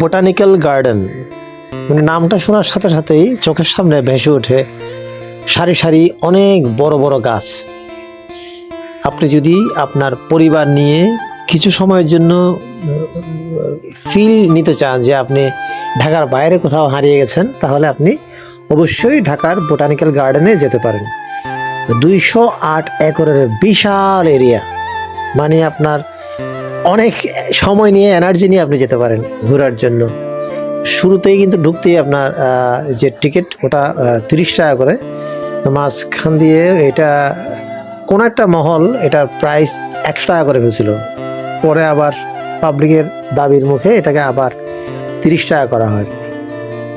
Botanical garden. মানে নামটা শোনার সাথে সাথেই চোখের সামনে ভেসে ওঠে সারি সারি অনেক বড় বড় গাছ। আপনি যদি আপনার পরিবার নিয়ে কিছু সময়ের জন্য ফিল নিতে চান যে আপনি ঢাকার বাইরে কোথাও হারিয়ে গেছেন, তাহলে আপনি অবশ্যই ঢাকার বোটানিক্যাল গার্ডেনে যেতে পারেন। দুইশো আট একরের বিশাল এরিয়া মানে আপনার অনেক সময় নিয়ে এনার্জি নিয়ে আপনি যেতে পারেন ঘোরার জন্য। শুরুতেই কিন্তু ঢুকতেই আপনার যে টিকিট ওটা তিরিশ টাকা করে। মাঝখান দিয়ে এটা, কোন একটা মহল, এটার প্রাইস একশো টাকা করে ফেলছিল। পরে আবার পাবলিকের দাবির মুখে এটাকে আবার তিরিশ টাকা করা হয়।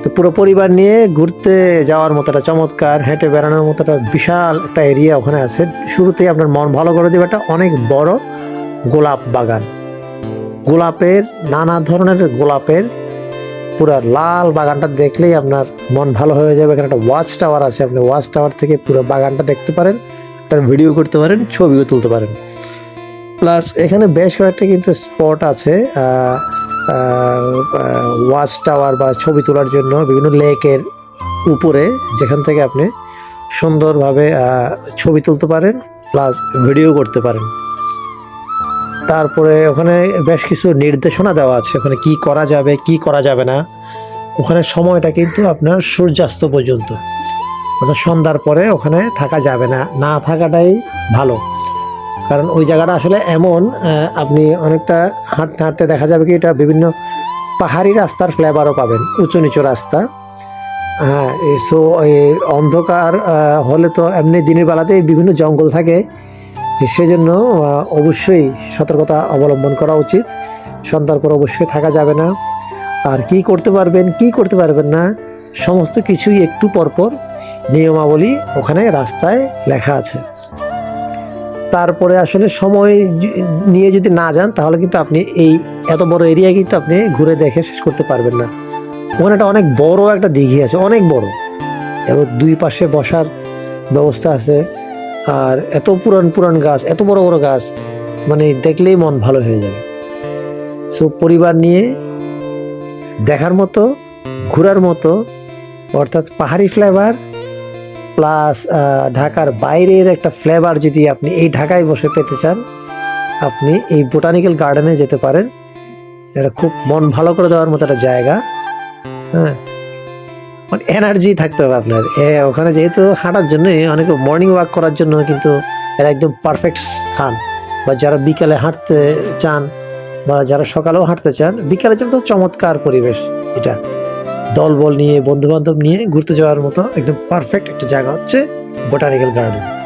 তো পুরো পরিবার নিয়ে ঘুরতে যাওয়ার মতো একটা চমৎকার, হেঁটে বেড়ানোর মতো একটা বিশাল একটা এরিয়া ওখানে আছে। শুরুতেই আপনার মন ভালো করে দেবে, একটা অনেক বড় গোলাপ বাগান। গোলাপের, নানা ধরনের গোলাপের, পুরো লাল বাগানটা দেখলেই আপনার মন ভালো হয়ে যাবে। এখানে একটা ওয়াচ টাওয়ার আছে, আপনি ওয়াচ টাওয়ার থেকে পুরো বাগানটা দেখতে পারেন একটা ভিডিও করতে পারেন, ছবিও তুলতে পারেন। প্লাস এখানে বেশ কয়েকটা কিন্তু স্পট আছে ওয়াচ টাওয়ার বা ছবি তোলার জন্য বিভিন্ন লেকের উপরে, যেখান থেকে আপনি সুন্দরভাবে ছবি তুলতে পারেন প্লাস ভিডিও করতে পারেন। তারপরে ওখানে বেশ কিছু নির্দেশনা দেওয়া আছে। ওখানে কি করা যাবে, কি করা যাবে না। ওখানে সময়টা কিন্তু আপনার সূর্যাস্ত পর্যন্ত। অর্থাৎ সন্ধ্যার পরে ওখানে থাকা যাবে না। না থাকাটাই ভালো। কারণ ওই জায়গাটা আসলে এমন আপনি অনেকটা হাঁটতে হাঁটতে দেখা যাবে কি এটা বিভিন্ন পাহাড়ি রাস্তার ফ্লেভারও পাবেন। উঁচু নিচু রাস্তা। হ্যাঁ সো অন্ধকার হলে তো এমনি দিনের বেলাতেই বিভিন্ন জঙ্গল থাকে। সেজন্য অবশ্যই সতর্কতা অবলম্বন করা উচিত। সন্ধ্যার পর অবশ্যই থাকা যাবে না। আর কি করতে পারবেন, কি করতে পারবেন না, সমস্ত কিছুই একটু পরপর নিয়মাবলী ওখানে রাস্তায় লেখা আছে। তারপরে আসলে সময় নিয়ে যদি না যান, তাহলে কিন্তু আপনি এই এত বড় এরিয়া কিন্তু আপনি ঘুরে দেখে শেষ করতে পারবেন না। ওখানে একটা অনেক বড় একটা দিঘি আছে, অনেক বড়। এবং দুই পাশে বসার ব্যবস্থা আছে। আর এত পুরান পুরান গাছ, এত বড় বড় গাছ মানে দেখলেই মন ভালো হয়ে যাবে। সো পরিবার নিয়ে দেখার মতো, ঘোরার মতো, অর্থাৎ পাহাড়ি ফ্লেভার প্লাস ঢাকার বাইরের একটা ফ্লেভার যদি আপনি এই ঢাকায় বসে পেতে চান, আপনি এই বোটানিক্যাল গার্ডেনে যেতে পারেন। এটা খুব মন ভালো করে দেওয়ার মতো একটা জায়গা। হ্যাঁ। এনার্জি থাকতে হবে আপনার। ওখানে যেহেতু হাঁটার জন্য অনেকে মর্নিং ওয়াক করার জন্য কিন্তু এরা একদম পারফেক্ট স্থান। বা যারা বিকালে হাঁটতে চান বা যারা সকালেও হাঁটতে চান, বিকালে জন্য তো চমৎকার পরিবেশ এটা। দলবল নিয়ে বন্ধু বান্ধব নিয়ে ঘুরতে যাওয়ার মতো একদম পারফেক্ট একটা জায়গা হচ্ছে বোটানিক্যাল গার্ডেন